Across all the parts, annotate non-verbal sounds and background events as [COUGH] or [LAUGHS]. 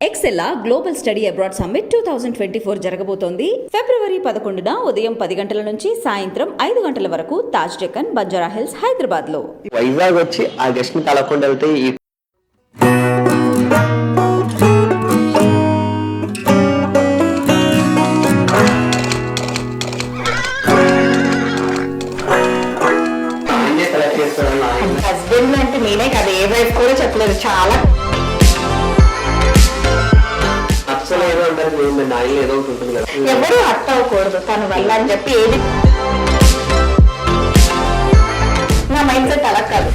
ఎక్సెల్లా global study abroad summit two thousand twenty four జరగబోతోంది ఫిబ్రవరి పదకొండున ఉదయం పది గంటల నుంచి సాయంత్రం ఐదు గంటల వరకు తాజ్ డెక్కన్ బంజారా హిల్స్ హైదరాబాద్లో వైజాగ్ వచ్చి ఆ గెస్ట్ని కలవకుండా వెళ్తే ఈ. హస్బెండ్ అంటే నేనే కదా ఏ వైఫ్ కూడా చెప్పలేదు చాలా అంటారు ఏంటండి ఆయన ఏదో ఒకటి ఉంటుంది కదా? ఎవరు హట్ అవ్వకూడదు తన వల్ల అని చెప్పి ఏది నా మైండ్ సెట్ అలా కాదు.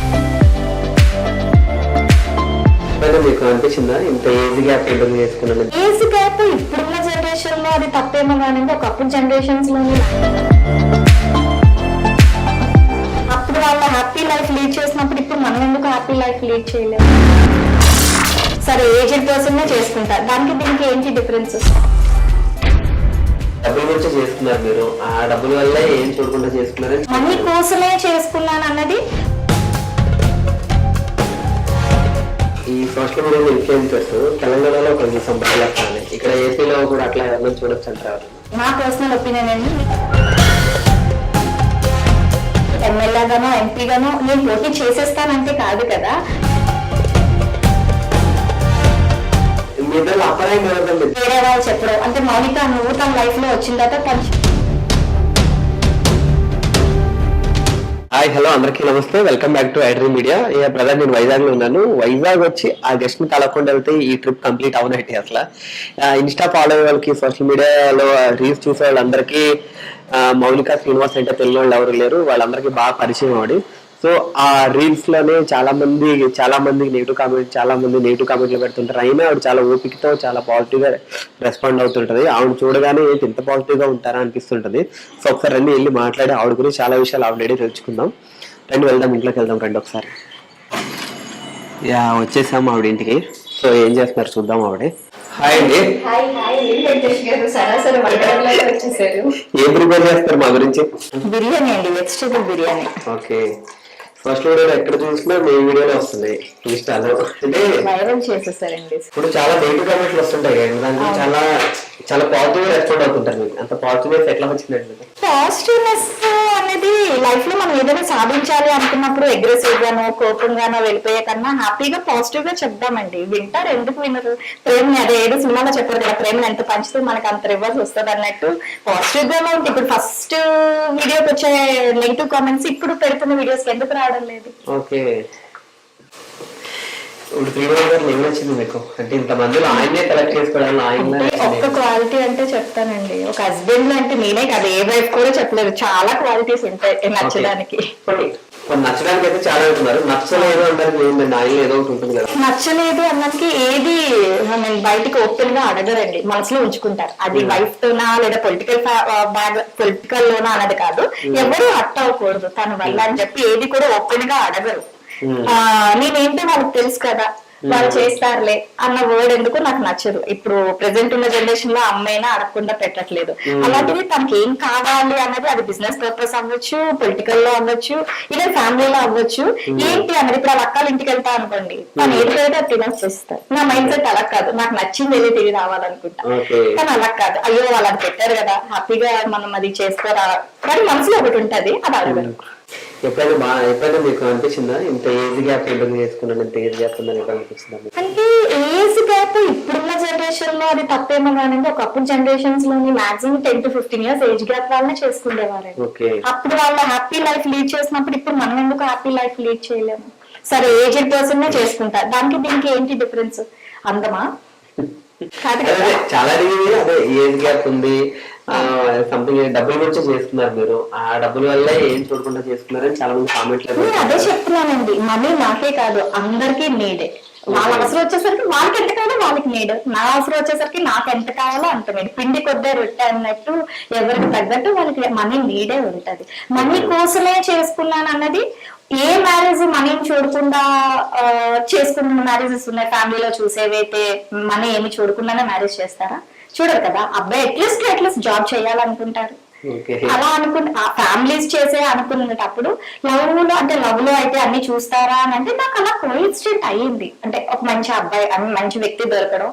మీకు అనిపించిందా? ఇంత ఏజ్ గ్యాప్ ఇంటర్వ్యూ చేసుకున్నాను ఏజ్ గ్యాప్ ఇప్పుడున్న జనరేషన్లో అది తప్పేమో కానీ ఒకప్పుడు జనరేషన్స్లోని. అప్పుడు వాళ్ళ హ్యాపీ లైఫ్ లీడ్ చేసినప్పుడు ఇప్పుడు మనం ఎందుకు హ్యాపీ లైఫ్ లీడ్ చేయలేము? సరే ఏజ్డ్ పర్సన్ చేసుకుంటారు దానికి దీనికి ఏంటి డిఫరెన్స్ డబ్బుల గురించి చేసుకున్నారు మీరు. ఆ డబ్బుల వల్ల ఏం చూడకుండా చేసుకున్నారు మనీ కోసమే చేసుకున్నాను అన్నది? ఈ సోషల్ మీడియా ఇన్ఫ్లుయెన్సర్స్ తెలంగాణలో ఒక సంపర్కాలి ఇక్కడ ఏపీలో కూడా అట్లా ఎవరైనా చూడొచ్చు అంటారు? నా పర్సనల్ ఒపీనియన్ అండి ఎమ్మెల్యే గానో ఎంపీ గానో నేను పోటీ చేసేస్తానంటే కాదు కదా. ఇద్దరు అపరాయం కలదండి వేరే వాళ్ళు చెప్పడం అంటే మౌనిక నువ్వు తన లైఫ్లో వచ్చిన తర్వాత తను హాయ్ హలో అందరికీ నమస్తే. Welcome back to iDream media A brother నేను వైజాగ్లో ఉన్నాను. వైజాగ్ వచ్చి ఆ గెస్ట్ని కలవకుండా వెళ్తే ఈ ట్రిప్ కంప్లీట్ అవునట్టు అసలు. ఇన్స్టా ఫాలో అయ్యే వాళ్ళకి సోషల్ మీడియాలో రీల్స్ చూసే వాళ్ళందరికీ ఆ, మౌనిక శ్రీనివాస్ అంటే తెలియని వాళ్ళు ఎవరు లేరు. వాళ్ళందరికీ బాగా పరిచయం ఆవిడ. సో ఆ రీల్స్లోనే చాలా మంది చాలా మంది నెగిటివ్ కామెంట్ చాలా మంది నెగిటివ్ కామెంట్లు పెడుతుంటారు. అయినా ఆవిడ చాలా ఓపికతో చాలా పాజిటివ్గా రెస్పాండ్ అవుతుంటది. ఆవిడ చూడగానే ఏంటి ఇంత పాజిటివ్గా ఉంటారా అనిపిస్తుంటది. సో ఒకసారి రండి వెళ్ళి మాట్లాడి ఆవిడ గురించి చాలా విషయాలు ఆవిడ తెలుసుకుందాం. రండి వెళ్దాం ఇంట్లోకి వెళ్దాం రండి ఒకసారి. యా వచ్చేసాం ఆవిడ ఇంటికి. సో ఏం చేస్తున్నారు చూద్దాం ఆవిడ. హాయ్ అండి. హాయ్ హాయ్ వెంకటేష్ గారు? సరాసరి వంటగదిలోకి వచ్చేసారు. ఏం ప్రిపేర్ చేస్తారు మా గురించి? బిర్యానీ అండి వెజిటేబుల్ బిర్యానీ. ఓకే. ఫస్ట్ వీడియోలో ఎక్కడ చూసినా మీ వీడియోలో వస్తున్నాయి. ఇన్స్టాలో అంటే వైరల్ చేసేసారండి ఇప్పుడు చాలా నెగిటివ్ కామెంట్లు వస్తుంటాయి దానికి చాలా చాలా పాజిటివ్ రెస్పాండ్ అవుతుంటారు మీకు. అంత పాజిటివ్నెస్ ఎట్లా వచ్చిందండి పాజిటివ్నెస్ అనేది లైఫ్లో మనం ఏదైనా సాధించాలి అనుకున్నప్పుడు అగ్రెసివ్ గానో కోపంగానో వెళ్ళిపోయే కన్నా హ్యాపీగా పాజిటివ్గా చెప్దామండి. వింటారు ఎందుకు వినరు? ప్రేమని అదే ఏదో సినిమాలో చెప్పారు కదా ప్రేమని ఎంత పంచితే మనకు అంత రివర్స్ వస్తుంది అన్నట్టు పాజిటివ్ గానే ఉంటుంది ఇప్పుడు ఫస్ట్ వీడియోకి వచ్చే నెగిటివ్ కామెంట్స్ ఇప్పుడు పెడుతున్న వీడియోస్ ఎందుకు రావడం లేదు? ఓకే. ఇప్పుడు శ్రీరామ్ గారు ఏం నచ్చింది మీకు? అంటే ఇంత మందిలో ఆయన్నే సెలెక్ట్ చేసుకోవడం ఆయన ఒక్క క్వాలిటీ అంటే చెప్తానండి. ఒక హస్బెండ్ అంటే నేనే కాదు ఏ వైఫ్ కూడా చెప్పలేదు. చాలా క్వాలిటీస్ ఉంటాయి నచ్చడానికి. నచ్చడానికి అయితే చాలా అంటున్నారు నచ్చలేదు అంటారు ఏంటండి ఆయన ఏదో ఒకటి ఉంటుంది కదా. నచ్చలేదు అన్నకి ఏది నేను బయటికి ఓపెన్గా అడగరండి. మనసులో ఉంచుకుంటారు. అది వైఫ్ తోనా లేదా పొలిటికల్ పొలిటికల్ లోనా అన్నది కాదు. ఎవరు హట్ అవ్వకూడదు. తన వల్ల అని చెప్పి ఏది కూడా ఓపెన్గా అడగరు. నేనేంటో వాళ్ళకి తెలుసు కదా. వాళ్ళు చేస్తారులే అన్న వర్డ్ ఎందుకు నాకు నచ్చదు. ఇప్పుడు ప్రెసెంట్ ఉన్న జనరేషన్లో అమ్మాయినా అడగకుండా పెట్టట్లేదు. అలాంటిది తనకి ఏం కావాలి అన్నది అది బిజినెస్ పర్పస్ అవ్వచ్చు పొలిటికల్లో అవ్వచ్చు ఇలా ఫ్యామిలీలో అవ్వచ్చు. ఏంటి అన్నది? ఇప్పుడు వాళ్ళ అక్కల ఇంటికి వెళ్తా అనుకోండి. తను ఏది పెడితే అది తినేసేస్తారు నా మైండ్ సెట్ అలా కాదు. నాకు నచ్చింది ఏది తిరిగి రావాలనుకుంటా. కానీ అలా కాదు. అయ్యో వాళ్ళు అది పెట్టారు కదా. హ్యాపీగా మనం అది చేసుకోరా? కానీ మనసులో ఒకటి ఉంటది. అది అడగదు ఎప్పుడైనా బాగా ఎప్పుడైనా మీకు అనిపించిందా? ఇంత ఏజ్ గ్యాప్ ఇంటర్వ్యూ చేసుకున్నాను ఇంత ఏజ్ గ్యాప్ ఉందని ఎప్పుడు అనిపించిందా? అంటే ఏజ్ గ్యాప్ ఇప్పుడున్న జనరేషన్లో అది తప్పేమో కానీ ఒకప్పుడు జనరేషన్స్లోని maximum ten to fifteen years age gap వాళ్ళనే చేసుకునేవారు అప్పుడు వాళ్ళ హ్యాపీ లైఫ్ లీడ్ చేసినప్పుడు ఇప్పుడు మనం ఎందుకు హ్యాపీ లైఫ్ లీడ్ చేయలేము? సరే ఏజ్డ్ పర్సన్ చేసుకుంటారు దానికి దీనికి ఏంటి డిఫరెన్స్ అందమా? [LAUGHS] చాలా అదే ఏజ్ గ్యాప్ ఉంది. సంథింగ్ డబ్బుల గురించి చేసుకున్నారు మీరు. ఆ డబ్బుల వల్ల ఏం చూడకుండా చేసుకున్నారని చాలా మంది కామెంట్లు అదే చెప్తున్నానండి. మనీ నాకే కాదు అందరికీ నీడే వాళ్ళ అవసరం వచ్చేసరికి వాళ్ళకి ఎంత కావాలో వాళ్ళకి నీడ్ నా అవసరం వచ్చేసరికి నాకు ఎంత కావాలో అంత నీడ్ పిండి కొద్దే రొట్టె అన్నట్టు ఎవరికి తగ్గట్టు వాళ్ళకి మనీ నీడే ఉంటది. మనీ కోసమే చేసుకున్నాను అన్నది ఏ మ్యారేజ్ మనీని చూడకుండా చేసుకున్న మ్యారేజెస్ ఉన్నాయి ఫ్యామిలీలో చూసేవైతే మనీ ఏమి చూడకుండానే మ్యారేజ్ చేస్తారా? చూడరు కదా? అబ్బాయి అట్లీస్ట్ అట్లీస్ట్ జాబ్ చేయాలనుకుంటారు అలా అనుకున్న ఫ్యామిలీస్ చేసే అనుకునేటప్పుడు లవ్లో అంటే లవ్లో అయితే అన్ని చూస్తారా అని అంటే నాకు అలా కోయిన్సిడెంట్ అయ్యింది. అంటే ఒక మంచి అబ్బాయి మంచి వ్యక్తి దొరకడం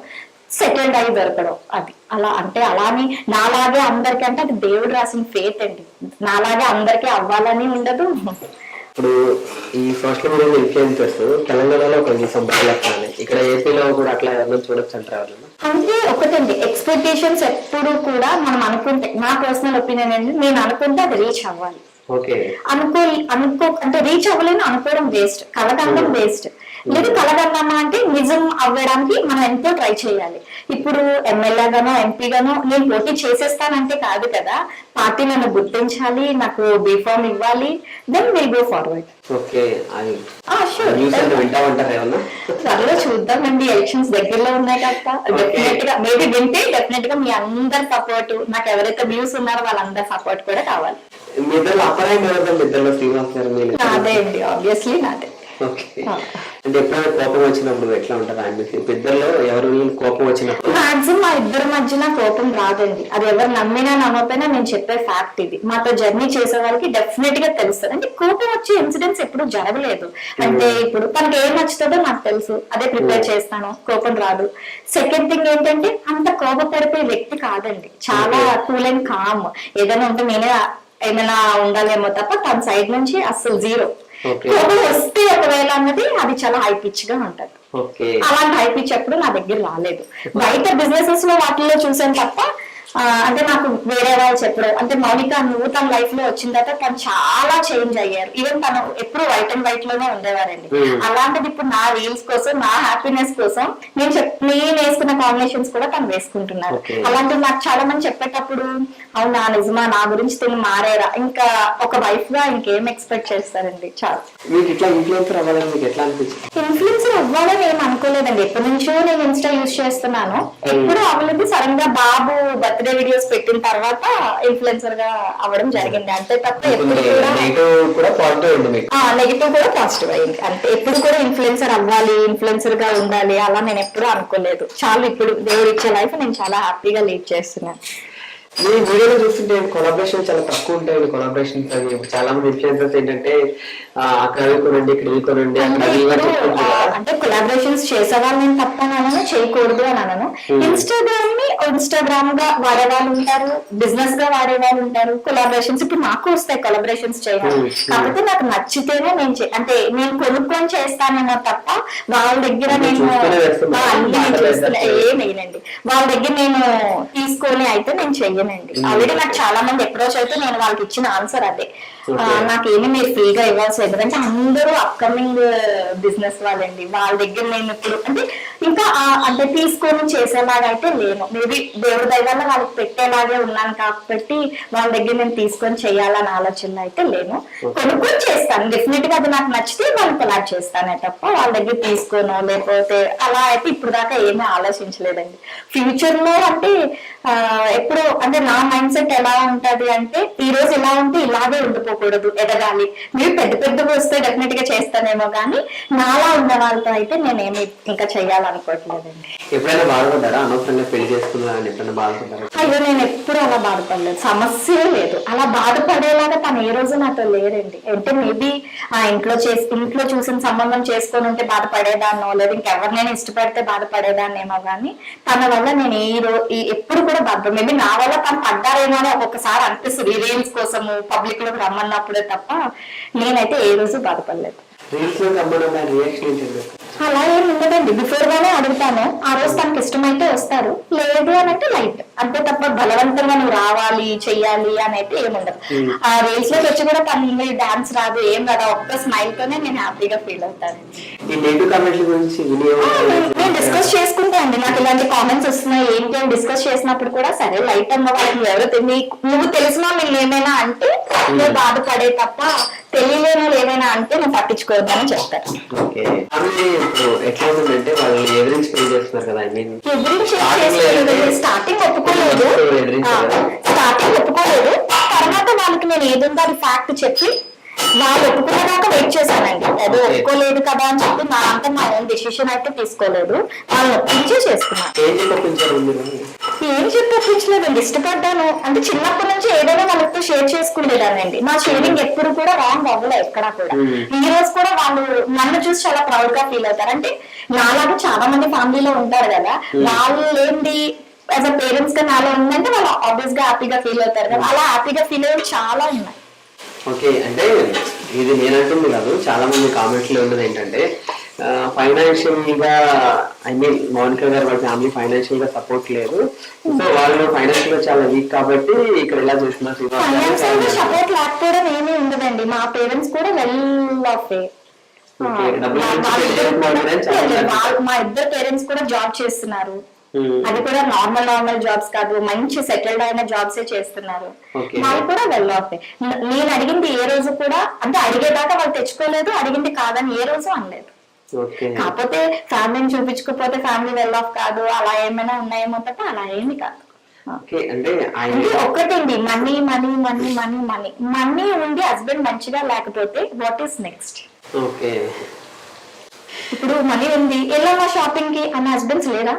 సెటిల్డ్ అయ్యి దొరకడం అది. అలా అంటే అలాని నాలాగే అందరికీ అంటే అది దేవుడు రాసిన ఫేత్ అండి. నాలాగే అందరికీ అవ్వాలని ఉండదు. ఇప్పుడు ఈ సోషల్ మీడియా ఇన్ఫ్లుయెన్సర్స్ తెలంగాణలో సంబంధాలు ఇక్కడ ఏపీలో కూడా అట్లా ఎవరైనా చూడొచ్చు అంటారు? అంటే ఒకటండి ఎక్స్పెక్టేషన్స్ ఎప్పుడు కూడా మనం అనుకుంటే నా పర్సనల్ ఒపీనియన్ ఏంటి నేను అనుకుంటే అది రీచ్ అవ్వాలి. ఓకే. అనుకో అనుకో అంటే రీచ్ అవ్వలేని అనుకోవడం వేస్ట్ కలగండం వేస్ట్ లేదు కలగందమ్మా అంటే నిజం అవ్వడానికి మనం ఎంతో ట్రై చేయాలి. ఇప్పుడు ఎమ్మెల్యే గానో ఎంపీ గానో నేను పోటీ చేసేస్తానంటే కాదు కదా పార్టీ నన్ను గుర్తించాలి నాకు బీఫామ్ ఇవ్వాలి దెన్ విల్ గో ఫార్వర్డ్ త్వరలో చూద్దామండి ఎలక్షన్స్ దగ్గరలో ఉన్నాయి కదా. డెఫినెట్గా మేబీ వింటే డెఫినెట్గా మీ అందరి సపోర్ట్ నాకు ఎవరైతే వ్యూస్ ఉన్నారో వాళ్ళందరి సపోర్ట్ కూడా కావాలి. మీరు నాదే అండి ఆబ్వియస్లీ నాదే. ఓకే అంటే ఎప్పుడైనా కోపం వచ్చినప్పుడు ఎట్లా ఉంటుంది? మీకు ఇద్దరిలో ఎవరు కోపం వచ్చినప్పుడు? మాక్సిమం మా ఇద్దరి మధ్యన కోపం రాదండి. అది ఎవరు నమ్మినా నమ్మకపోయినా నేను చెప్పే ఫ్యాక్ట్ ఇది. మాతో జర్నీ చేసే వాళ్ళకి డెఫినెట్గా తెలుస్తుంది. అంటే కోపం వచ్చే ఇన్సిడెంట్స్ ఎప్పుడు జరగలేదు. అంటే ఇప్పుడు తనకి ఏం నచ్చుతుందో నాకు తెలుసు. అదే ప్రిపేర్ చేస్తాను. కోపం రాదు. సెకండ్ థింగ్ ఏంటంటే అంత కోపపడిపోయే వ్యక్తి కాదండి. చాలా కూల్ అండ్ కామ్ ఏదైనా ఉంటే నేనే ఏమైనా ఉండాలేమో తప్ప తన సైడ్ నుంచి అస్సలు జీరో కోపం వస్తే ఒకవేళ అన్నది అది చాలా హై పిచ్గా ఉంటది. అలాంటి హైప్ ఎప్పుడు నా దగ్గర రాలేదు. బయట బిజినెసెస్లో వాటిల్లో చూసాను తప్ప అంటే నాకు వేరే వాళ్ళు చెప్పడం అంటే మౌనిక నువ్వు తన లైఫ్లో వచ్చిన తర్వాత తను చాలా చేంజ్ అయ్యారు. ఈవెన్ తను ఎప్పుడు వైట్ అండ్ వైట్లోనే ఉండేవారండి. Hmm. అలాంటిది ఇప్పుడు నా రీల్స్ కోసం నా హ్యాపీనెస్ కోసం నేను నేను వేసుకున్న కాంబినేషన్స్ కూడా తను వేసుకుంటున్నారు. అలాంటివి నాకు చాలా మంది చెప్పేటప్పుడు అవునా నిజమా? నా గురించి తిని మారేరా? ఇంకా ఒక వైఫ్గా ఇంకేం ఎక్స్పెక్ట్ చేస్తారండి? చాలా. ఇన్ఫ్లుయెన్సర్ అవ్వాలని ఇన్ఫ్లుయెన్సర్ ఏం అనుకోలేదండి. ఎప్పటి నుంచో నేను ఇన్స్టా యూజ్ చేస్తున్నాను. ఎప్పుడు అవ్వలేదు. సడన్గా బాబు బర్త్డే వీడియోస్ పెట్టిన తర్వాత ఇన్ఫ్లుయెన్సర్గా అవ్వడం జరిగింది. అంతే తప్ప ఎప్పుడు కూడా నెగిటివ్ కూడా పాజిటివ్ ఉంది మీకు. నెగిటివ్ కూడా పాజిటివ్ అయింది అంటే ఎప్పుడు కూడా ఇన్ఫ్లుయెన్సర్ అవ్వాలి ఇన్ఫ్లుయెన్సర్గా ఉండాలి అలా నేను ఎప్పుడూ అనుకోలేదు. చాలా ఇప్పుడు దేవుడు ఇచ్చే లైఫ్ నేను చాలా హ్యాపీగా లీడ్ చేస్తున్నాను. మీ వీడియోలో చూస్తుంటే కొలాబరేషన్ చాలా తక్కువ ఉంటాయి కొలాబరేషన్స్ అవి చాలా మంది ఇన్ఫ్లుయెన్సర్స్ ఏంటంటే అక్కడ అవి కొనండి ఇక్కడ ఇవి కొనండి అక్కడ అంటే అవి ఇవి అని ఇప్పుడు, చెప్తుంటారు ఆ, కదా. అంటే కొలాబరేషన్స్ చేసేవాళ్ళు నేను తప్పని అనను చేయకూడదు అని అనను ఇన్స్టాగ్రామ్ని ఇన్స్టాగ్రామ్గా వాడే వాళ్ళు ఉంటారు బిజినెస్గా వాడే వాళ్ళు ఉంటారు కొలాబరేషన్స్ ఇప్పుడు నాకు వస్తాయి కొలాబరేషన్స్ చేయాలి Hmm. కాకపోతే నాకు నచ్చితేనే నేను చే- అంటే నేను కొనుక్కొని చేస్తానేమో తప్ప వాళ్ళ దగ్గర నేను చూస్తూనే. ఆ, అన్ని నేను చూస్తున్నా. ఏం వేయనండి వాళ్ళ దగ్గర నేను తీసుకొని అయితే నేను చెయ్యనండి ఆల్రెడీ నాకు చాలా మంది అప్రోచ్ అయితే నేను వాళ్ళకి ఇచ్చిన ఆన్సర్ అదే. నాకేమి మీరు ఫ్రీగా ఇవ్వాల్సి ఎందుకంటే అందరూ అప్కమింగ్ బిజినెస్ వాళ్ళండి. వాళ్ళ దగ్గర నేను ఇప్పుడు అంటే ఇంకా అంటే తీసుకొని చేసేలాగా అయితే లేను. మేబీ దేవుడి దగ్గర వాళ్ళకి పెట్టేలాగే ఉన్నాను కాబట్టి వాళ్ళ దగ్గర నేను తీసుకొని చేయాలని ఆలోచన అయితే లేను. కొనుక్కొని చేస్తాను. డెఫినెట్గా అది నాకు నచ్చితే వాళ్ళు కొలాబ్ చేస్తానే తప్ప వాళ్ళ దగ్గర తీసుకోను. లేకపోతే అలా అయితే ఇప్పుడు దాకా ఏమీ ఆలోచించలేదండి. ఫ్యూచర్లో అంటే ఎప్పుడు అంటే నా మైండ్ సెట్ ఎలా ఉంటది అంటే ఈ రోజు ఇలా ఉంటే ఇలాగే ఉండిపోకూడదు ఎదగాలి. మీరు పెద్ద పెద్దగా వస్తే డెఫినెట్గా చేస్తానేమో కానీ నాలా ఉన్న వాళ్ళతో అయితే నేనేమి ఇంకా చెయ్యాలనుకోవట్లేదండి. ఎప్పుడైనా బాధపడ్డారా? అనవసరంగా పెళ్ళి చేసుకున్నా అని ఎప్పుడైనా బాధపడ్డారా? అయ్యో నేను ఎప్పుడు అలా బాధపడలేదు. సమస్య లేదు. అలా బాధపడేలాగా తను ఏ రోజు నాతో లేరండి. అంటే మేబీ ఆ ఇంట్లో చేసి ఇంట్లో చూసిన సంబంధం చేసుకొని ఉంటే బాధపడేదాన్నో లేదా ఇంకెవరినైనా ఇష్టపడితే బాధపడేదాన్నేమో కానీ తన వల్ల నేను ఈ రోజు ఎప్పుడు కూడా బాధ మేబీ నా వల్ల తను పడ్డారేమో అని ఒక్కొక్కసారి అనిపిస్తుంది. రీల్స్ కోసము పబ్లిక్లోకి రమ్మన్నప్పుడే తప్ప నేనైతే ఏ రోజు బాధపడలేదు. అలా ఏం ఉండదండి. బిఫోర్ గానే అడుగుతాను. ఆ రోజు తనకి ఇష్టమైతే వస్తారు. లేదు అని అంటే లైట్. అంతే తప్ప బలవంతంగా నువ్వు రావాలి చెయ్యాలి అని అయితే ఏముండదు ఆ రీల్స్లోకి వచ్చి కూడా తన డాన్స్ రాదు ఏం రాదు. ఆ ఒక్క స్మైల్ తోనే నేను హ్యాపీగా ఫీల్ అవుతాను. ఈ నెగిటివ్ కామెంట్ల గురించి ఆ, నేను- నేను డిస్కస్ చేసుకుంటా అండి. నాకు ఇలాంటి కామెంట్స్ వస్తున్నాయి. ఏంటి అని డిస్కస్ చేసినప్పుడు కూడా సరే లైట్ అమ్మ వాళ్ళకి ఎవరు నువ్వు తెలిసినా నేను ఏమైనా అంటే నువ్వు బాధపడే తప్ప తెలియలేని ఏమైనా అంటే నేను పట్టించుకోవద్దని చెప్తాను ఎట్లా ఉందంటే చేస్తున్నారు కదా ఐ మీన్ స్టార్టింగ్ ఒప్పుకోలేదు. స్టార్టింగ్ ఒప్పుకోలేదు. తర్వాత వాళ్ళకి నేను ఏదుందో అది ఫ్యాక్ట్ చెప్పి వాళ్ళు ఒప్పుకునేదాకా వెయిట్ చేశానండి. Okay. ఒప్పుకోలేదు కదా అని చెప్పి నా అంతా నా ఓన్ డెసిషన్ అయితే తీసుకోలేదు. వాళ్ళని ఒప్పించే చేసుకున్నాను ఏం చెప్పి ఒప్పించారు మీరు? ఏం చెప్పి ఒప్పించలేదండి ఇష్టపడ్డాను. అంటే చిన్నప్పటి నుంచి ఏదైనా వాళ్ళతో షేర్ చేసుకునేదానండి నా షేరింగ్ ఎప్పుడు కూడా రాంగ్ అవ్వలే ఎక్కడా కూడా. ఈ రోజు కూడా వాళ్ళు నన్ను చూసి చాలా ప్రౌడ్గా ఫీల్ అవుతారు. అంటే నాలాగా చాలా మంది ఫ్యామిలీలో ఉంటారు కదా. వాళ్ళు ఏంటి యాజ్ అ పేరెంట్స్గా నాలో ఉందంటే వాళ్ళు ఆబ్వియస్గా హ్యాపీగా ఫీల్ అవుతారు కదా. అలా హ్యాపీగా ఫీల్ అయ్యేవి చాలా ఉన్నాయి. ఓకే అంటే ఇది నేనంటుంది కాదు చాలా మంది కామెంట్స్లో ఉన్నది ఏంటంటే ఫైనాన్షియల్గా ఐ మీన్ మౌనిక గారు వాళ్ళ ఫ్యామిలీ ఫైనాన్షియల్గా సపోర్ట్ లేదు సో వాళ్ళు ఫైనాన్షియల్గా చాలా వీక్ కాబట్టి ఇక్కడ ఎలా చేస్తున్నారు? సపోర్ట్ లేకపోవడం ఏమీ ఉండదండి మా పేరెంట్స్ కూడా వెల్ ఆఫ్ మా ఇద్దరు పేరెంట్స్ కూడా జాబ్ చేస్తున్నారు. అది కూడా నార్మల్ నార్మల్ జాబ్స్ కాదు. మంచి సెటిల్డ్ అయిన జాబ్స్ చేస్తున్నారు. వాళ్ళు కూడా వెల్ ఆఫ్ నేను అడిగింది ఏ రోజు కూడా అంటే అడిగేదాకా వాళ్ళు తెచ్చుకోలేదు అడిగింది కాదని ఏ రోజు అనలేదు. కాకపోతే ఫ్యామిలీని చూపించుకోకపోతే ఫ్యామిలీ వెల్ ఆఫ్ కాదు అలా ఏమైనా ఉన్నాయేమో తప్ప అలా ఏమి కాదు. ఒక్కటండి. Money money money money money money ఉండి హస్బెండ్ మంచిగా లేకపోతే వాట్ ఈస్ నెక్స్ట్ ఇప్పుడు మనీ ఉంది. వెళ్ళమ్మా షాపింగ్కి అన్న హస్బెండ్స్ లేరా?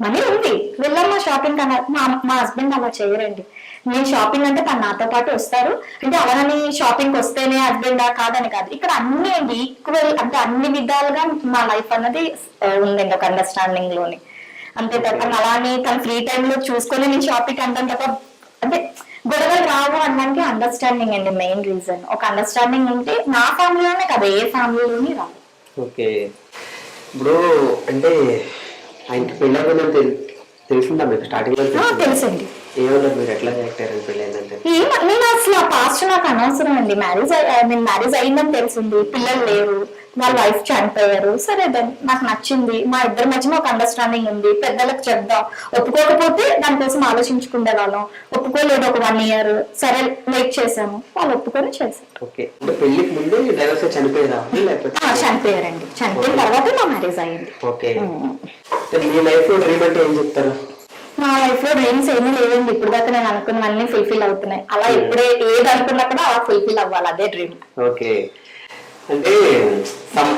మనీ ఉంది. వెళ్ళమ్మా షాపింగ్ అన్న మా మా హస్బెండ్ అలా చేయరండి. నేను షాపింగ్ అంటే తను నాతో పాటు వస్తారు. అంటే అలాగని షాపింగ్ వస్తేనే హస్బెండ్ కాదని కాదు. ఇక్కడ అన్ని అండి ఈక్వల్ అంటే అన్ని విధాలుగా మా లైఫ్ అన్నది ఉందండి ఒక అండర్స్టాండింగ్లోని. అంతే తప్ప అలానే తన ఫ్రీ టైం లో చూసుకొని నేను షాపింగ్ అంటాను తప్ప అంటే గొడవలు రావు అనడానికి అండర్స్టాండింగ్ అండి మెయిన్ రీజన్ ఒక అండర్స్టాండింగ్ ఉంటే నా ఫ్యామిలీలోనే కదా ఏ ఫ్యామిలీలోని రావు ఓకే ఇప్పుడు అంటే ఆయనకి పెళ్ళి తెలిసిందా మీకు? స్టార్టింగ్లో ఆ, తెలిసిందా? తెలుసండి. ఏమన్నారు మీరు? ఎట్లా రియాక్ట్ అయ్యారు పెళ్ళి అయిందంటే? ఏం నేను అసలు ఆ పాస్ట్ నాకు అనవసరం అండి. మ్యారేజ్ నేను మ్యారేజ్ అయిందని తెలిసింది. పిల్లలు లేరు. వాళ్ళ వైఫ్ చనిపోయారు. సరే దెన్ నాకు నచ్చింది. మా ఇద్దరి మధ్యన ఒక అండర్స్టాండింగ్ ఉంది. పెద్దలకు చెప్దాం. ఒప్పుకోకపోతే దానికోసం ఆలోచించుకునే వాళ్ళం. ఒప్పుకోలేదు ఒక వన్ ఇయర్ సరే వెయిట్ చేశాము. వాళ్ళు ఒప్పుకొని చేశారు. పెళ్ళికి ముందు డైవర్స్ చనిపోయారండి. చనిపోయిన తర్వాత మా మ్యారేజ్ అయింది ఓకే మీ లైఫ్లో డ్రీమ్ అంటే ఏం చెప్తారు? నా లైఫ్లో డ్రీమ్స్ ఏమీ లేవండి. ఇప్పుడు దాకా నేను అనుకున్నవన్నీ ఫుల్ఫిల్ అవుతున్నాయి. అలా ఎప్పుడే ఏది అనుకున్నా కూడా అలా ఫుల్ఫిల్ అవ్వాలి. అదే డ్రీమ్ ఓకే అంటే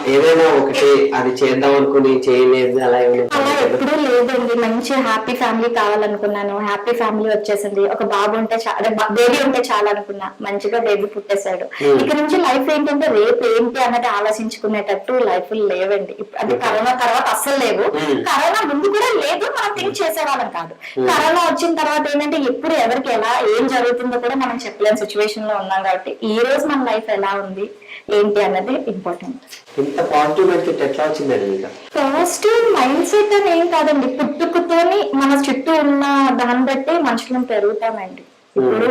ఏదైనా ఒకటి అది చేద్దాం అనుకుని చేయలేదు అలా? ఎప్పుడూ లేదండి. మంచి హ్యాపీ ఫ్యామిలీ కావాలనుకున్నాను. హ్యాపీ ఫ్యామిలీ వచ్చేసింది. ఒక బాబు ఉంటే చాలా బేబీ ఉంటే చాలా అనుకున్నా మంచిగా బేబీ పుట్టేశాడు. Hmm. ఇక నుంచి లైఫ్ ఏంటంటే రేపు ఏంటి అన్నది ఆలోచించుకునేటట్టు లైఫ్ లేవండి. అది కరోనా తర్వాత అస్సలు లేవు. కరోనా ముందు కూడా లేదు మనం థింక్ చేసేవాళ్ళం కాదు. కరోనా వచ్చిన తర్వాత ఏంటంటే ఎప్పుడు ఎవరికి ఎలా ఏం జరుగుతుందో కూడా మనం చెప్పలేని సిచ్యువేషన్లో ఉన్నాం కాబట్టి ఈ రోజు మన లైఫ్ ఎలా ఉంది? ఏంటి అన్నది ఇంపార్టెంట్ ఇంత పాజిటివ్ మైండ్ సెట్ ఎట్లా వచ్చిందండి పాజిటివ్ మైండ్ సెట్ అని ఏం కాదండి. పుట్టుకతోని మన చుట్టూ ఉన్న దాన్ని బట్టి మనుషులం పెరుగుతామండి. ఇప్పుడు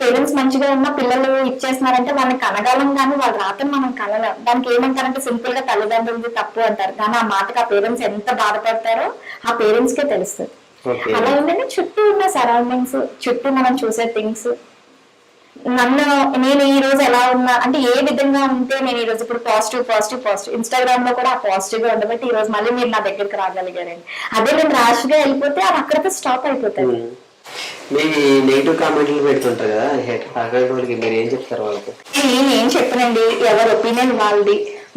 పేరెంట్స్ మంచిగా ఉన్న పిల్లలు ఇచ్చేస్తున్నారంటే వాళ్ళని కనగలం కానీ వాళ్ళ రాతను మనం కనలేం దానికి ఏమంటారంటే సింపుల్గా తల్లిదండ్రులది తప్పు అంటారు. కానీ ఆ మాటకి ఆ పేరెంట్స్ ఎంత బాధపడతారో ఆ పేరెంట్స్ కే తెలుస్తుంది అలా ఏంటంటే చుట్టూ ఉన్న సరౌండింగ్స్ చుట్టూ మనం చూసే థింగ్స్ నన్ను నేను ఈ రోజు ఎలా ఉన్నా అంటే ఏ విధంగా ఉంటే నేను ఈ రోజు ఇప్పుడు పాజిటివ్ పాజిటివ్ పాజిటివ్ ఇన్స్టాగ్రామ్లో కూడా పాజిటివ్గా ఉండబట్టి ఈ రోజు మళ్ళీ మీరు నా దగ్గరికి రాగలిగారండి. అదే నేను ర్యాష్గా వెళ్ళిపోతే అది అక్కడితో స్టాప్ అయిపోతుంది. నెగిటివ్ కామెంట్లు పెడుతుంటారు కదా వాళ్ళకి మీరు ఏం చెప్తారు వాళ్ళకి? నేను ఏం చెప్పనండి ఎవరి ఒపీనియన్ వాళ్ళది.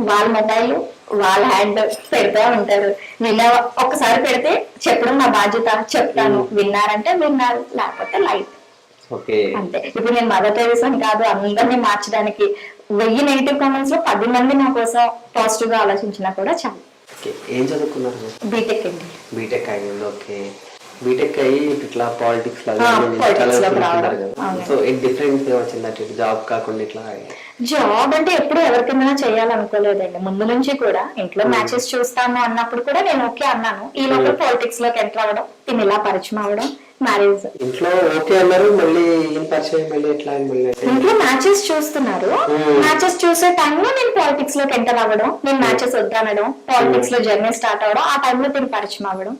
వాళ్ళ మొబైల్ వాళ్ళ హ్యాండ్ పెడతా ఉంటారు. విన్న ఒక్కసారి పెడితే చెప్పడం నా బాధ్యత చెప్తాను. విన్నారంటే విన్నారు లేకపోతే ఓకే అంతే. ఇప్పుడు నేను మదర్ టెరిసాని కాదు అందరినీ మార్చడానికి వెయ్యి నెగిటివ్ కామెంట్స్లో పది మంది నా కోసం పాజిటివ్గా ఆలోచించినా కూడా చాలు. ఏం చదువుకున్నారు? బీటెక్ అండి. బీటెక్ అయ్యింది. ఓకే. బీటెక్ అయ్యి ఇట్లా పాలిటిక్స్. సో డిఫరెన్స్ వచ్చింది అటు జాబ్ కాకుండా ఇట్లా జాబ్ అంటే ఎప్పుడు ఎవరికైనా చేయాలనుకోలేదండి. ముందు నుంచి కూడా ఇంట్లో మ్యాచెస్ చూస్తాను అన్నప్పుడు కూడా నేను ఓకే అన్నాను. ఈ లోపల పాలిటిక్స్లోకి ఎంటర్ అవ్వడం తిని ఇలా పరిచయం అవ్వడం మ్యారేజ్ ఇంట్లో ఓకే అన్నారు మళ్ళీ పరిచయం మళ్ళీ ఎట్లా మళ్ళీ ఇంట్లో మ్యాచెస్ చూస్తున్నారు. Hmm. మ్యాచెస్ చూసే టైంలో నేను పాలిటిక్స్లోకి ఎంటర్ అవ్వడం నేను మ్యాచెస్ వద్దనడం పాలిటిక్స్లో జర్నీ స్టార్ట్ అవ్వడం ఆ టైంలో తిని పరిచయం అవ్వడం.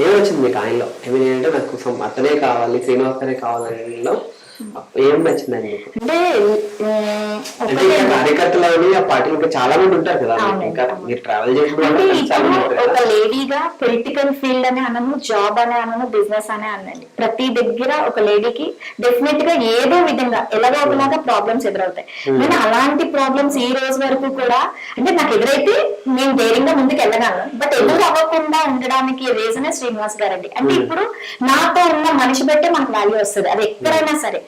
ఏమొచ్చింది మీకు ఆయనలో? ఏమి అంటే నాకు అతనే కావాలి శ్రీనివాస్ అనే కావాలని ఏం నచ్చిందండి అంటే కార్యకర్తలు ఆ పార్టీలు చాలా మంది ఉంటారు కదా ఇంకా. మీరు ట్రావెల్ చేసినప్పుడు ఒక. లేడీగా పొలిటికల్ ఫీల్డ్ అనే అనను జాబ్ అనే అనను బిజినెస్ అనే అనండి ప్రతి దగ్గర ఒక లేడీకి డెఫినెట్గా ఏదో విధంగా ఎలాగో ఒకలాగా ప్రాబ్లమ్స్ ఎదురవుతాయి నేను అలాంటి ప్రాబ్లమ్స్ ఈ రోజు వరకు కూడా అంటే నాకు ఎదురైతే నేను ధైర్యంగా ముందుకు వెళ్ళగలను. బట్ ఎదురు అవ్వకుండా ఉండడానికి రీజనే శ్రీనివాస్ గారండి. అంటే ఇప్పుడు నాతో ఉన్న మనిషి బట్టే మనకు వాల్యూ వస్తుంది. అది ఎక్కడైనా సరే.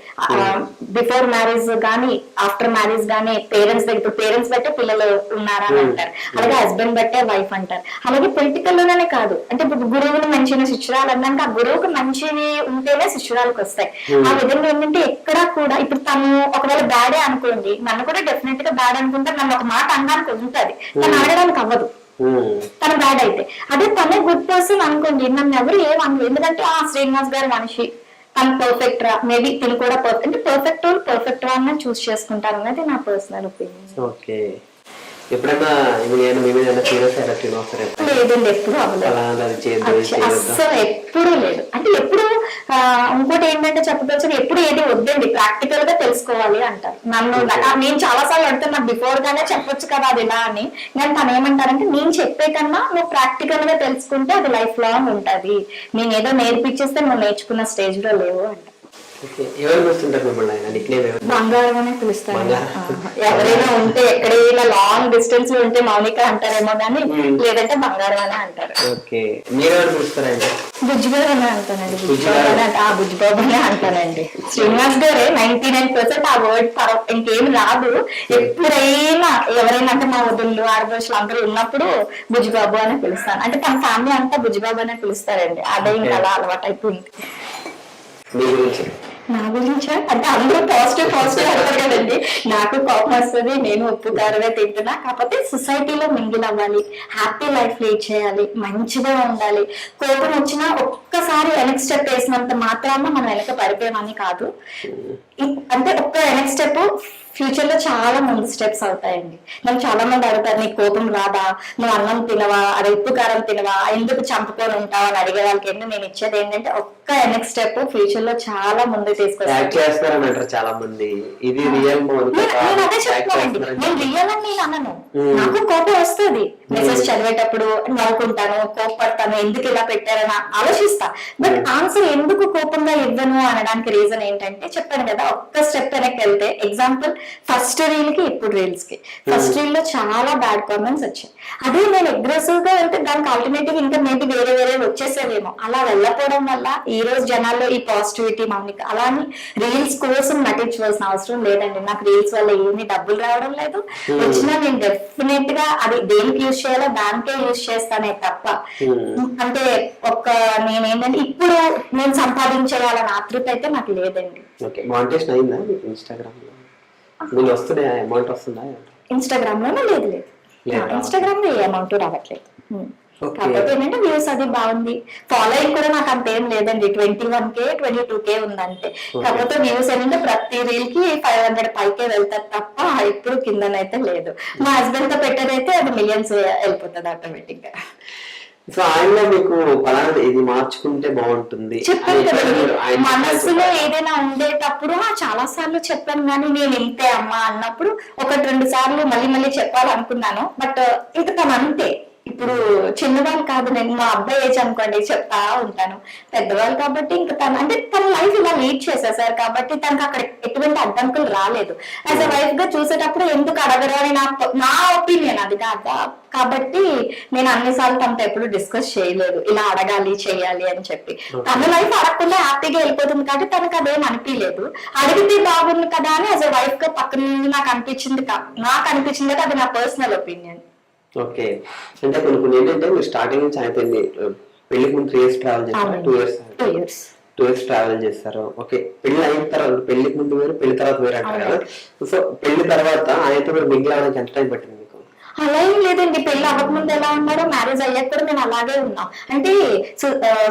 బిఫోర్ మ్యారేజ్ కానీ ఆఫ్టర్ మ్యారేజ్ కానీ పేరెంట్స్ దగ్గర ఇప్పుడు పేరెంట్స్ బట్టే పిల్లలు ఉన్నారా అని అంటారు. అలాగే హస్బెండ్ బట్టే వైఫ్ అంటారు. అలాగే పొలిటికల్లోనే కాదు. అంటే ఇప్పుడు గురువుని మంచిన శిష్యురాలు అన్నాక ఆ గురువుకి మంచివి ఉంటేనే శిష్యురాలకు వస్తాయి. ఆ విధంగా ఏంటంటే ఎక్కడా కూడా ఇప్పుడు తను ఒకవేళ బ్యాడే అనుకోండి నన్ను కూడా డెఫినెట్గా బ్యాడ్ అనుకుంటే నన్ను ఒక మాట అనడానికి ఉంటది తను అడగడానికి అవ్వదు. తన బ్యాడ్ అయితే. అదే తనే గుడ్ పర్సన్ అనుకోండి నన్ను ఎవరు ఏం అనరు ఎందుకంటే ఆ శ్రీనివాస్ గారి మనిషి. తను పర్ఫెక్ట్ రా. మేబీ తిను కూడా పర్ఫెక్ట్ అంటే పర్ఫెక్ట్ పర్ఫెక్ట్ వన్ చూస్ చేసుకుంటారు అనేది నా పర్సనల్ ఒపీనియన్ ఓకే ఎప్పుడైనా ఇది నేను మీ మీద ఏమైనా సీరియస్ అయినా తినవసరం లేదండి ఎప్పుడు అస్సలు ఎప్పుడూ లేదు. అంటే ఎప్పుడు ఇంకోటి ఏంటంటే చెప్పదలుచుని ఎప్పుడు ఏది వద్దండి ప్రాక్టికల్గా తెలుసుకోవాలి అంటారు. నన్ను నేను చాలా సార్లు అడుగుతున్నా బిఫోర్ గానే చెప్పొచ్చు కదా అది ఇలా అని. కానీ తను ఏమంటారంటే నేను చెప్పే కన్నా నువ్వు ప్రాక్టికల్గా తెలుసుకుంటే అది లైఫ్ లాంగ్ ఉంటది. నేను ఏదో నేర్పించేస్తే నువ్వు నేర్చుకున్న స్టేజ్లో లేవు అంట. ఓకే ఎవరు పిలుస్తుంటారు మిమ్మల్ని ఆయన? నిక్ నేమ్ ఎవరు బంగారం అనే పిలుస్తాను బంగారం. ఎవరైనా ఉంటే ఎక్కడైనా లాంగ్ డిస్టెన్స్లో ఉంటే మౌనిక అంటారేమో కానీ. లేదంటే బంగారం అనే అంటారు. ఓకే పిలుస్తారండి బుజ్జిబాబు అనే అంటానండి బుజ్జిబాబు. బుజ్జిబాబు అనే అంట- ఆ బుజ్జిబాబు అనే అంటానండి శ్రీనివాస్ గారే నైన్టీ నైన్ పర్సెంట్ ఆ వర్డ్ ఇంకేం రాదు. ఎప్పుడైనా ఎవరైనా అంటే మా వదులు ఆడపడుచులు అందరూ ఉన్నప్పుడు బుజ్జిబాబు అనే పిలుస్తాను. అంటే తన ఫ్యామిలీ అంతా బుజ్జిబాబు అనే పిలుస్తారండి. అదే ఇంకా అలా అలవాటు అయిపోయింది మీ గురించి? నా గురించా? అంటే అందరూ పాజిటివ్ పాజిటివ్ అంటారు కదండి. నాకు కోపం వస్తుంది నేను ఉప్పు కారమే తింటున్నా. కాకపోతే సొసైటీలో మింగిల్ అవ్వాలి హ్యాపీ లైఫ్ లీడ్ చేయాలి మంచిగా ఉండాలి. కోపం వచ్చినా ఒక్కసారి వెనక్ స్టెప్ వేసినంత మాత్రాన మనం వెనక పడిపోయామని కాదు. అంటే ఒక్క వెనక్ స్టెప్ ఫ్యూచర్లో చాలా ముందు స్టెప్స్ అవుతాయండి. నన్ను చాలా మంది అడుగుతారు నీకు కోపం రాదా? నువ్వు అన్నం తినవా? అది ఉప్పు కారం తినవా? ఎందుకు చంపుకొని ఉంటావు? అని అడిగే వాళ్ళకి ఏంటంటే నేను ఇచ్చేది ఏంటంటే ఒక్క వెనక్ స్టెప్ ఫ్యూచర్లో చాలా ముందు తీసుకొస్తాను. చాలా మంది? ఇది రియల్ నేను అదే చెప్తున్నానండి. నేను రియల్ అని నేను అనను. Hmm. నాకు కోపం వస్తుంది. మెసేజ్ చదివేటప్పుడు నవ్వుకుంటాను కోపడతాను ఎందుకు ఇలా పెట్టారని ఆలోచిస్తా. బట్ ఆన్సర్ ఎందుకు కోపంగా ఇవ్వను అనడానికి రీజన్ ఏంటంటే చెప్పాను కదా ఒక్క స్టెప్ వెనక్కి వెళ్తే ఎగ్జాంపుల్ ఫస్ట్ రీల్కి ఇప్పుడు రీల్స్కి. ఫస్ట్ రీల్లో చాలా బ్యాడ్ కామెంట్స్ వచ్చాయి. అదే నేను అగ్రెసివ్గా వెళ్తే దానికి ఆల్టర్నేటివ్ ఇంకా మేబీ వేరే వేరే వచ్చేసేవేమో. అలా వెళ్ళకపోవడం వల్ల ఈ రోజు జనాల్లో ఈ పాజిటివిటీ మౌనిక అలాని రీల్స్ కోసం నటించవలసిన అవసరం లేదండి. నాకు రీల్స్ వల్ల ఏమీ డబ్బులు రావడం లేదు. వచ్చినా నేను డెఫినెట్గా అది దేనికి యూజ్ చేయాలో దానికే యూజ్ చేస్తానే తప్ప అంటే ఒక్క నేనేంటంటే ఇప్పుడు నేను సంపాదించేయాలని ఆతృత అయితే నాకు లేదండి. ఓకే మానిటేషన్ అయిందా మీకు ఇన్స్టాగ్రామ్లో? మీరు వస్తున్నాయా? అమౌంట్ వస్తుందా ఇన్స్టాగ్రామ్లోనే? లేదు లేదు? ఇన్స్టాగ్రామ్లో ఏ అమౌంట్ రావట్లేదు. కాకపోతే ఏంటంటే వ్యూస్ అది బాగుంది. ఫాలోయింగ్ కూడా నాకు అంత లేదండి. Twenty one K twenty two K ఉంది అంతే కాకపోతే వ్యూస్ ఏంటంటే ప్రతి రీల్కి ఫైవ్ హండ్రెడ్ పైకే వెళ్తారు తప్ప ఎప్పుడు కిందనైతే లేదు. మా హస్బెండ్తో పెట్టేదైతే అది మిలియన్స్ వెళ్ళిపోతుంది ఆటోమేటిక్గా. సో ఆయనలో మీకు పలానా ఇది మార్చుకుంటే బాగుంటుంది మనసులో. ఏదైనా ఉండేటప్పుడు చాలా సార్లు చెప్పాను కానీ నేను ఇంతే అమ్మా అన్నప్పుడు ఒకటి రెండు సార్లు మళ్ళీ మళ్ళీ చెప్పాలనుకున్నాను బట్ ఇంకా తను అంతే ఇప్పుడు చిన్నవాళ్ళు కాదు నేను మా అబ్బాయి ఏజ్ అనుకోండి చెప్తా ఉంటాను. పెద్దవాళ్ళు కాబట్టి ఇంకా తను అంటే తన లైఫ్ ఇలా లీడ్ చేసేసారు కాబట్టి తనకు అక్కడ ఎటువంటి అడ్డంకులు రాలేదు. యాజ్ అ వైఫ్గా చూసేటప్పుడు ఎందుకు అడగరు అని నా నా ఒపీనియన్ అది కాదా? కాబట్టి నేను అన్నిసార్లు తనతో ఎప్పుడు డిస్కస్ చేయలేదు. ఇలా అడగాలి చేయాలి అని చెప్పి. తన లైఫ్ అడగకుండా హ్యాపీగా వెళ్ళిపోతుంది కాబట్టి తనకు అదేం అనిపించలేదు అడిగితే బాగుంది కదా అని యాజ్ అ వైఫ్గా పక్కన నుండి నాకు అనిపించింది నాకు అనిపించింది కదా అది నా పర్సనల్ ఒపీనియన్ ఓకే. అంటే కొన్ని కొన్ని ఏంటంటే మీరు స్టార్టింగ్ నుంచి ఆయన పెళ్ళికి ముందు త్రీ ఇయర్స్ ట్రావెల్ చేస్తారు? Two years two years two years travel చేస్తారు? ఓకే. పెళ్ళి అయిన తర్వాత పెళ్ళికి ముందు వేరు పెళ్ళి తర్వాత వేరు అంటారు కదా? సో పెళ్ళి తర్వాత ఆయనతో మీరు మింగిల్ అవడానికి ఎంత టైం పట్టింది? అలా ఏం లేదండి. పెళ్ళి అవ్వకముందు ఎలా ఉన్నారో మ్యారేజ్ అయ్యాక కూడా మేము అలాగే ఉన్నాం. అంటే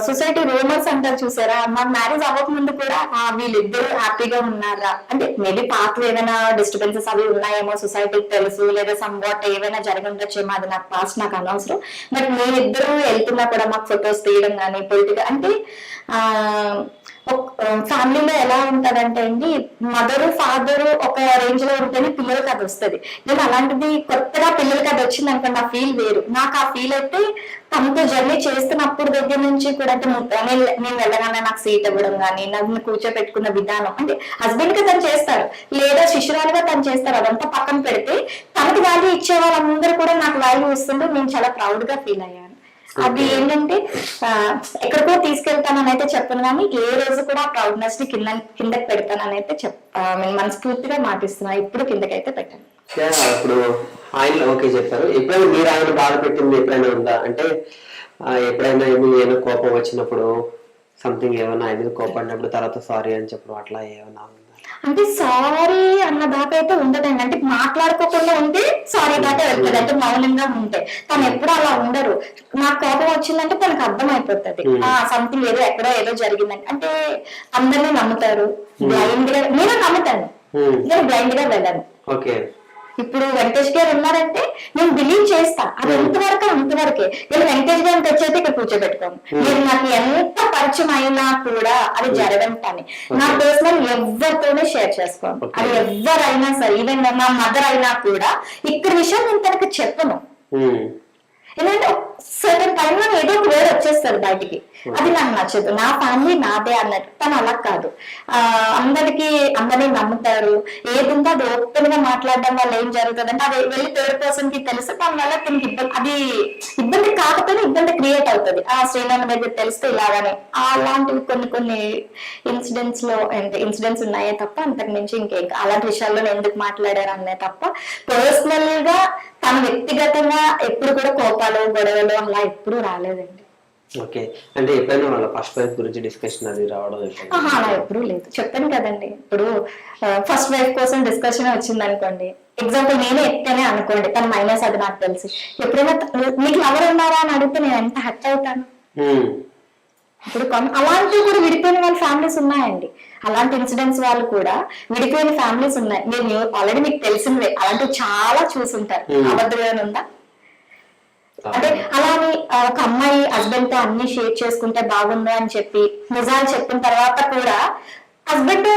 సొసైటీ రూమర్స్ అంటారు చూసారా? మా మ్యారేజ్ అవ్వకముందు కూడా వీళ్ళిద్దరు హ్యాపీగా ఉన్నారా? అంటే మేబీ పాత ఏదైనా డిస్టర్బెన్సెస్ అవి ఉన్నాయేమో సొసైటీకి తెలుసు లేదా సమ్ ఏమైనా జరిగి ఉండొచ్చేమో అది నాకు పాస్ట్ నాకు అనవసరం. బట్ మేమిద్దరూ వెళ్తున్నా కూడా మాకు ఫొటోస్ తీయడం కానీ పొలిటికల్ అంటే ఆ ఫ్యామిలీలో ఎలా ఉంటదంటే అండి మదర్ ఫాదర్ ఒక రేంజ్లో ఉంటేనే పిల్లలకి అది వస్తుంది. నేను అలాంటిది కొత్తగా పిల్లలకి అది వచ్చింది అనుకోండి ఆ ఫీల్ వేరు. నాకు ఆ ఫీల్ అయితే తమతో జర్నీ చేస్తున్నప్పుడు దగ్గర నుంచి కూడా అంటే నేను వెళ్ళగానే నాకు సీట్ ఇవ్వడం కానీ నన్ను కూర్చోపెట్టుకున్న విధానం అంటే హస్బెండ్గా తను చేస్తారు లేదా శిష్యురాలుగా తను చేస్తారు అదంతా పక్కన పెడితే తనకి వాల్యూ ఇచ్చే వాళ్ళందరూ కూడా నాకు వాల్యూ ఇస్తుంటే నేను చాలా ప్రౌడ్గా ఫీల్ అయ్యాను. అది ఏంటంటే ఎక్కడికో తీసుకెళ్తానని అయితే చెప్పను కానీ ఏ రోజు కూడా ప్రౌడ్నెస్ని కింద కిందకి పెడతానని అయితే చెప్ మనస్ఫూర్తిగా మాటిస్తున్నా. ఇప్పుడు కిందకైతే పెట్టాను. ఇప్పుడు ఆయన ఓకే చెప్పారు. ఎప్పుడైనా మీరు ఆయన బాధ పెట్టింది ఎప్పుడైనా ఉందా? అంటే ఎప్పుడైనా ఏమైనా కోపం వచ్చినప్పుడు సంథింగ్ ఏమైనా ఆయన కోపడినప్పుడు తర్వాత సారీ అని చెప్పడం అట్లా ఏమైనా ఉందా? అంటే సారీ అన్న దాకా అయితే ఉండదండి. అంటే మాట్లాడుకోకుండా ఉంటే సారీ దాకా వెళ్తుంది. అంటే మౌనంగా ఉంటే. తను ఎప్పుడు అలా ఉండరు. నాకు కోపం వచ్చిందంటే తనకు అర్థం అయిపోతుంది ఆ సంథింగ్ ఏదో ఎక్కడో ఏదో జరిగిందంటే అంటే అందరినీ నమ్ముతారు. బ్లైండ్గా నేను నమ్ముతాను. Hmm. నేను బ్లైండ్గా వెళ్ళను. ఓకే ఇప్పుడు వెంకటేష్ గారు ఉన్నారంటే నేను బిలీవ్ చేస్తా. అది ఎంతవరకు అంతవరకే. నేను వెంకటేష్ గారిని తెచ్చైతే ఇక్కడ కూర్చోబెట్టుకోను. మీరు నాకు ఎంత పరిచయం అయినా కూడా అది జరగని పని నా పర్సనల్ ఎవరితోనే షేర్ చేసుకోను. అది ఎవరైనా సరే ఈవెన్ నా మదర్ అయినా కూడా ఇక్కడ విషయం నేను తనకు చెప్పను. ఎందుకంటే సర్టన్ టైంలో ఏదో ఒక వేరు వచ్చేస్తారు బయటికి. అది నాకు నచ్చదు. నా ఫ్యామిలీ నాదే అన్నట్టు. తను అలా కాదు. ఆ అందరికి అందరినీ నమ్ముతారు. ఏది ఉందో అది ఓపెన్గా మాట్లాడడం వల్ల ఏం జరుగుతుంది అంటే అది వెళ్ళి థర్డ్ పర్సన్కి తెలుసు దాని వల్ల తనకి ఇబ్బంది అది ఇబ్బంది కాకపోతే ఇబ్బంది క్రియేట్ అవుతుంది. ఆ శ్రీరామ దగ్గర తెలిస్తే ఇలాగానే. అలాంటివి కొన్ని కొన్ని ఇన్సిడెంట్స్లో ఇన్సిడెంట్స్ ఉన్నాయే తప్ప అంతకు మించి ఇంకేం అలాంటి విషయాల్లో ఎందుకు మాట్లాడారు అన్నే తప్ప పర్సనల్గా తన వ్యక్తిగతంగా ఎప్పుడు కూడా కోపాలు గొడవలు అలా ఎప్పుడు రాలేదండి. ఓకే. అంటే ఎప్పుడైనా వాళ్ళ ఫస్ట్ వైఫ్ గురించి డిస్కషన్ అది రావడం అలా ఎప్పుడూ లేదు. చెప్పాను కదండి. ఇప్పుడు ఫస్ట్ వైఫ్ కోసం డిస్కషన్ వచ్చింది అనుకోండి ఎగ్జాంపుల్ నేనే ఎక్కనే అనుకోండి. తన మైనస్ అది నాకు తెలిసి. ఎప్పుడైనా మీకు ఎవరు ఉన్నారా అని అడిగితే నేను ఎంత హట్ అవుతాను. ఇప్పుడు అలాంటివి కూడా విడిపోయిన వాళ్ళ ఫ్యామిలీస్ ఉన్నాయండి. అలాంటి ఇన్సిడెంట్స్ వాళ్ళు కూడా విడిపోయిన ఫ్యామిలీస్ ఉన్నాయి. మీరు ఆల్రెడీ మీకు తెలిసినవే. అలాంటివి చాలా చూసుంటారు. అబద్ధం ఉందా? అంటే అలాని ఒక అమ్మాయి హస్బెండ్తో అన్ని షేర్ చేసుకుంటే బాగుంది అని చెప్పి నిజాలు చెప్పిన తర్వాత కూడా హస్బెండ్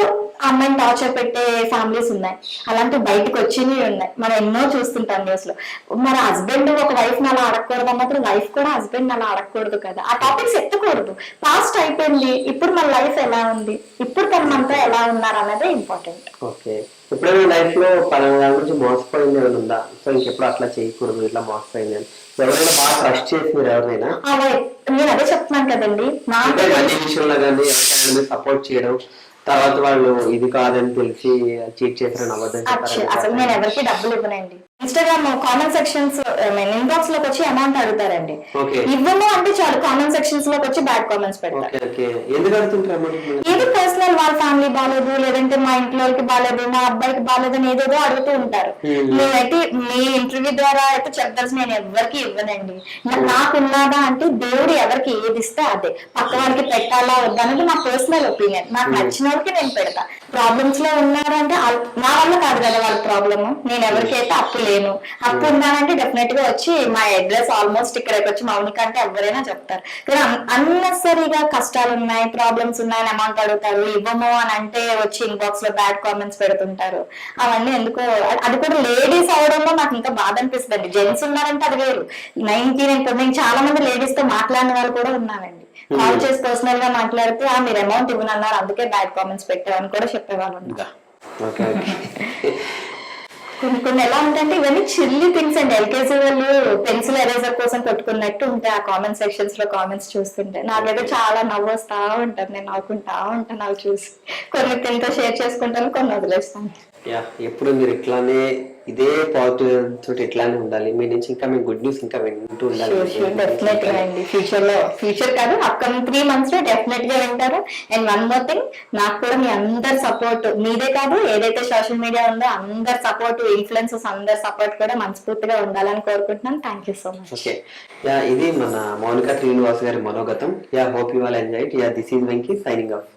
అమ్మాయిని టార్చర్ పెట్టే ఫ్యామిలీస్ ఉన్నాయి. అలాంటివి బయటకు వచ్చినవి ఉన్నాయి. మనం ఎన్నో చూస్తుంటాం న్యూస్లో. మన హస్బెండ్ ఒక వైఫ్ అలా అడగకూడదు అన్నప్పుడు వైఫ్ కూడా హస్బెండ్ అలా అడగకూడదు కదా. ఆ టాపిక్స్ ఎత్తకూడదు. పాస్ట్ అయిపోయింది. ఇప్పుడు మన లైఫ్ ఎలా ఉంది? ఇప్పుడు తన మనతో ఎలా ఉన్నారు అన్నదే ఇంపార్టెంట్ ఓకే. ఎప్పుడైనా లైఫ్లో పలానా గురించి మోసపోయింది ఉందా? సో ఇంకెప్పుడు అట్లా చేయకూడదు ఇట్లా మోసపోయింది అని. ఎవరైనా బాగా ట్రస్ట్ చేసినారు ఎవరైనా అలా నేను అదే చెప్తున్నాను కదండి. అంటే నాకు అన్ని విషయంలో కానీ ఎవరికైనా సపోర్ట్ చేయడం తర్వాత వాళ్ళు ఇది కాదని తెలిసి చీట్ చేశారని అబద్ధం అసలు నేను ఎవరికి డబ్బులు ఇవ్వనండి. ఇన్స్టాగ్రామ్ కామెంట్ సెక్షన్స్ ఇన్బాక్స్లోకి వచ్చి అమౌంట్ అడుగుతారండి. ఇవ్వము అంటే చాలు కామెంట్ సెక్షన్స్లోకి వచ్చి బ్యాడ్ కామెంట్స్ పెడతారు. ఏది పర్సనల్ వాళ్ళ ఫ్యామిలీ బాగాలేదు లేదంటే మా ఇంట్లో బాగాలేదు మా అబ్బాయికి బాగాలేదు అని ఏదేదో అడుగుతూ ఉంటారు. నేనైతే మీ ఇంటర్వ్యూ ద్వారా అయితే చెప్పదలసి నేను ఎవరికి ఇవ్వనండి. నాకున్నదా అంటే దేవుడు ఎవరికి ఏది ఇస్తే అదే. పక్క వాళ్ళకి పెట్టాలా వద్దా అనేది నా పర్సనల్ ఒపీనియన్ నాకు నచ్చిన వాళ్ళకి నేను పెడతా. ప్రాబ్లమ్స్లో ఉన్నారంటే నా వల్ల కాదు కదా వాళ్ళ ప్రాబ్లమ్ నేను ఎవరికైతే అప్పు లేను అప్పు ఉన్నానంటే డెఫినెట్గా వచ్చి మా అడ్రస్ ఆల్మోస్ట్ ఇక్కడికి వచ్చి మౌనిక అంటే ఎవరైనా చెప్తారు. కానీ అన్నెసరీగా కష్టాలు ఉన్నాయి ప్రాబ్లమ్స్ ఉన్నాయని అమౌంట్ అడుగుతారు. ఇవ్వము అని అంటే వచ్చి ఇన్బాక్స్లో బ్యాడ్ కామెంట్స్ పెడుతుంటారు. అవన్నీ ఎందుకో అది కూడా లేడీస్ అవడంలో నాకు ఇంకా బాధ అనిపిస్తుంది జెంట్స్ ఉన్నారంటే అది వేరు. నైన్టీ నైన్ నేను చాలా మంది లేడీస్తో మాట్లాడిన వాళ్ళు కూడా ఉన్నారండి. కాల్ చేసి పర్సనల్గా మాట్లాడితే "ఆ, మీరు అమౌంట్ ఇవ్వనన్నారు. అందుకే బ్యాడ్ కామెంట్స్ పెట్టారని కూడా చెప్పేవాళ్ళు ఓకే [LAUGHS] కొన్ని కొన్ని ఎలా ఉంటాయంటే ఇవన్నీ చిల్లి థింగ్స్ అండి. ఎల్కేజీ వాళ్ళు పెన్సిల్ ఎరేజర్ కోసం కొట్టుకున్నట్టు ఉంటాయి. ఆ కామెంట్ సెక్షన్స్లో కామెంట్స్ చూస్తుంటే నాకైతే చాలా నవ్వు వస్తా ఉంటాను. నేను నవ్వుకుంటా ఉంటాను అవి చూసి. కొన్ని తింతో షేర్ చేసుకుంటాను కొన్ని వదిలేస్తాను. యా ఎప్పుడు మీరు ఇట్లానే ఇదే పాజిటివ్ తోటి ఇట్లానే ఉండాలి. మీ నుంచి ఇంకా మేము గుడ్ న్యూస్ ఇంకా వింటూ ఉండాలి. డెఫినెట్గా అండి. ఫ్యూచర్లో ఫ్యూచర్ కాదు అప్కమింగ్ త్రీ మంత్స్లో డెఫినెట్గా వింటారు. అండ్ వన్ మోర్ థింగ్ నాకు కూడా మీ అందరి సపోర్ట్ మీదే కాదు ఏదైతే సోషల్ మీడియా ఉందో అందరి సపోర్ట్ ఇన్ఫ్లుయెన్సెస్ అందరి సపోర్ట్ కూడా మనస్ఫూర్తిగా ఉండాలని కోరుకుంటున్నాను thank you so much okay yeah ఇది మన మౌనిక శ్రీనివాస్ గారి మనోగతం. Yeah hope you all enjoy yeah this is Venky signing off